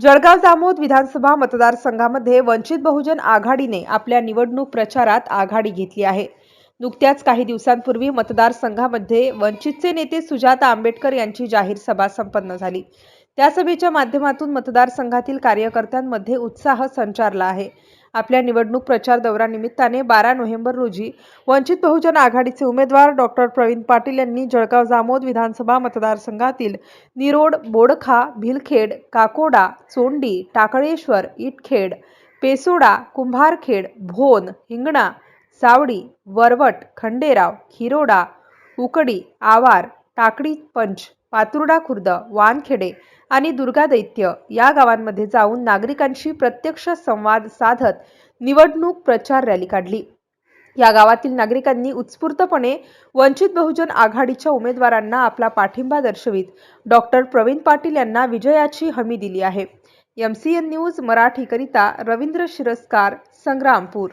जळगाव जामोद विधानसभा मतदारसंघामध्ये वंचित बहुजन आघाडीने आपल्या निवडणूक प्रचारात आघाडी घेतली आहे. नुकत्याच काही दिवसांपूर्वी मतदारसंघामध्ये वंचितचे नेते सुजाता आंबेडकर यांची जाहीर सभा संपन्न झाली. त्या सभेच्या माध्यमातून मतदारसंघातील कार्यकर्त्यांमध्ये उत्साह संचारला आहे. आपल्या निवडणूक प्रचार दौऱ्यानिमित्ताने बारा नोव्हेंबर रोजी वंचित बहुजन आघाडीचे उमेदवार डॉक्टर प्रवीण पाटील यांनी जळगाव जामोद विधानसभा मतदारसंघातील निरोड बोडखा भिलखेड काकोडा चोंडी टाकळेश्वर इटखेड पेसोडा कुंभारखेड भोन हिंगणा सावडी वरवट खंडेराव खिरोडा उकडी आवार टाकडी पंच पातुर्डा खुर्द वानखेडे आणि दुर्गा दैत्य या गावांमध्ये जाऊन नागरिकांशी प्रत्यक्ष संवाद साधत निवडणूक प्रचार रॅली काढली. या गावातील नागरिकांनी उत्स्फूर्तपणे वंचित बहुजन आघाडीच्या उमेदवारांना आपला पाठिंबा दर्शवित डॉक्टर प्रवीण पाटील यांना विजयाची हमी दिली आहे. एम सी एन न्यूज मराठीकरिता रवींद्र शिरस्कार संग्रामपूर.